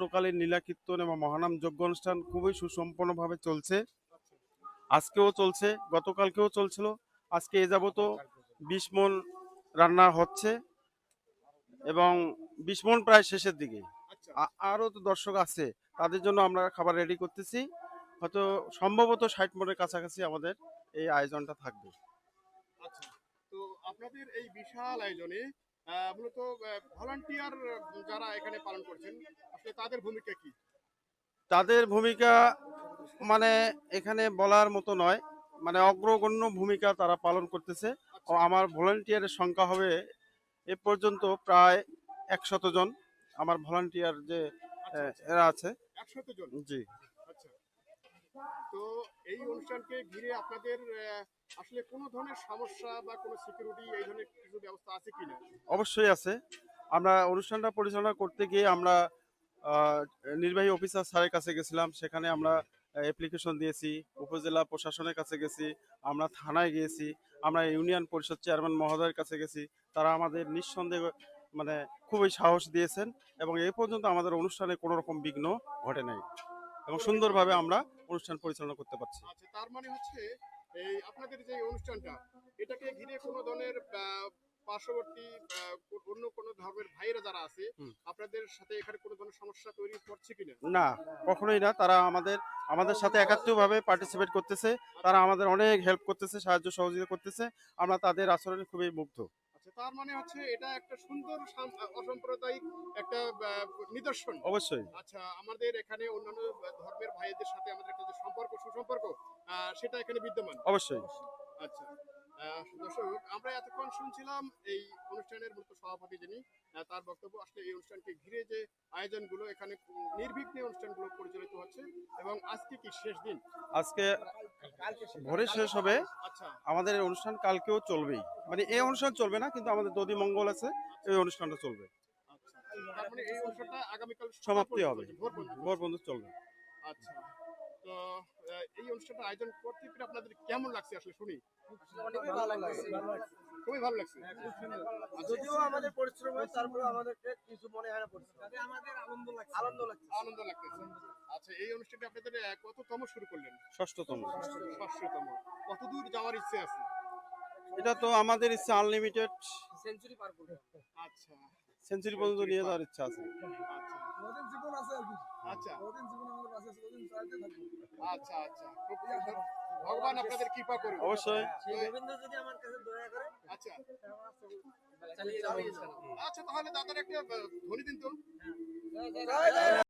রাত্রকালীন লীলা কীর্তন এবং মহানাম যজ্ঞ অনুষ্ঠান খুবই সুসম্পন্নভাবে চলছে। আজকেও চলছে, গতকালকেও চলছিল, আজকে এ যাবত বিশ মন রান্না হচ্ছে এবং বিশ মন প্রায় শেষের দিকে। আরও তো দর্শক আছে, তাদের জন্য আমরা খাবার রেডি করতেছি। হয়তো সম্ভবত ষাট মনের কাছাকাছি আমাদের এই আয়োজনটা থাকবে। আচ্ছা তো আপনাদের এই বিশাল আয়োজনে মূলত ভলান্টিয়ার যারা এখানে পালন করছেন আসলে তাদের ভূমিকা কি? তাদের ভূমিকা মানে এখানে বলার মতো নয়। মানে অগ্রগণ্য ভূমিকা তারা পালন করতেছে। ও আমার ভলান্টিয়ারের সংখ্যা হবে এ পর্যন্ত প্রায় একশত জন। আমার ভলান্টিয়ার যে আচ্ছা, এরা আছে। একশত জন। জি। আচ্ছা তো এই অনুষ্ঠানকে ঘিরে আপনাদের আসলে কোনো ধরনের সমস্যা বা কোনো সিকিউরিটি এই ধরনের কিছু ব্যবস্থা আছে কিনা? অবশ্যই আছে। আমরা অনুষ্ঠানটা পরিচালনা করতে গিয়ে আমরা নির্বাহী অফিসার স্যারের কাছে গেছিলাম। সেখানে আমরা অ্যাপ্লিকেশন দিয়েছি। উপজেলা প্রশাসনের কাছে গেছি। আমরা থানায় গিয়েছি। আমরা ইউনিয়ন পরিষদ চেয়ারম্যান মহোদয়ের কাছে গেছি। তারা আমাদের নিঃসন্দেহ মানে খুবই সাহস দিয়েছেন এবং এই পর্যন্ত আমাদের অনুষ্ঠানে কোনো রকম বিঘ্ন ঘটে নাই। এবং সুন্দরভাবে আমরা অনুষ্ঠান পরিচালনা করতে পারছি। আচ্ছা তার মানে হচ্ছে এই আপনাদের যে অনুষ্ঠানটা এটাকে ঘিরে কোনো ধরনের পার্শ্ববর্তী অন্য কোনো ধর্মের ভাইয়েরা যারা আছে আপনাদের সাথে এখানে কোনো ধরনের সমস্যা তৈরি করছে কিনা? না কখনোই না। তারা আমাদের আমাদের সাথে একাত্মভাবে পার্টিসিপেট করতেছে। তারা আমাদের অনেক হেল্প করতেছে সাহায্য সহযোগিতা করতেছে। আমরা তাদের আচরণে খুবই মুগ্ধ। আচ্ছা তার মানে হচ্ছে এটা একটা সুন্দর অসাম্প্রদায়িক একটা নিদর্শন। অবশ্যই। আচ্ছা আমাদের এখানে অন্যান্য ধর্মের ভাইদের সাথে আমাদের একটা যে সম্পর্ক সুসম্পর্ক সেটা এখানে বিদ্যমান? অবশ্যই। আচ্ছা দর্শক আমরা এতক্ষণ শুনছিলাম এই অনুষ্ঠানের মূলত সভাপতি যিনি তার বক্তব্য আসলে এই অনুষ্ঠানকে ঘিরে যে আয়োজনগুলো এখানে নির্বিঘ্নে অনুষ্ঠানগুলো পরিচালিত হচ্ছে এবং আজকে কি শেষ দিন? আজকে ভোরে শেষ হবে। আচ্ছা। আমাদের এই অনুষ্ঠান কালকেও চলবেই। মানে এই অনুষ্ঠান চলবে না কিন্তু আমাদের দধি মঙ্গল আছে এই অনুষ্ঠানটা চলবে। আচ্ছা তার মানে সমাপ্তি হবে। ভোর পর্যন্ত চলবে। আচ্ছা। তো এই অনুষ্ঠানটা আয়োজন করতে পেরে আপনাদের কেমন লাগছে আসলে শুনি? খুবই ভালো লাগছে। লাগছে। যদিও আমাদের পরিশ্রম হয় তারপরে আমাদেরকে কিছু মনে হয় না পরিশ্রম। আমাদের আনন্দ লাগছে। আনন্দ লাগছে। আনন্দ লাগতেছে। আচ্ছা এই অনুষ্ঠানটা আপনাদের কততম শুরু করলেন? ষষ্ঠতম। পাঁচশোতম কতদূর যাওয়ার ইচ্ছে আছে? এটা তো আমাদের ইচ্ছা আনলিমিটেড সেঞ্চুরি পার করবে আচ্ছা। সেঞ্চুরি পর্যন্ত নিয়ে যাওয়ার ইচ্ছা আছে। আচ্ছা। আছে আর কি। আচ্ছা। ওদিন জীবন আমাদের কাছে আছে ওদিন চাইতে থাকব। আচ্ছা আচ্ছা। ভগবান আপনাদের কৃপা করুন অবশ্যই। রবীন্দ্র যদি আমার কাছে দয়া করে আচ্ছা। আচ্ছা তাহলে দাদার একটা ধ্বনি দিন তো। জয়।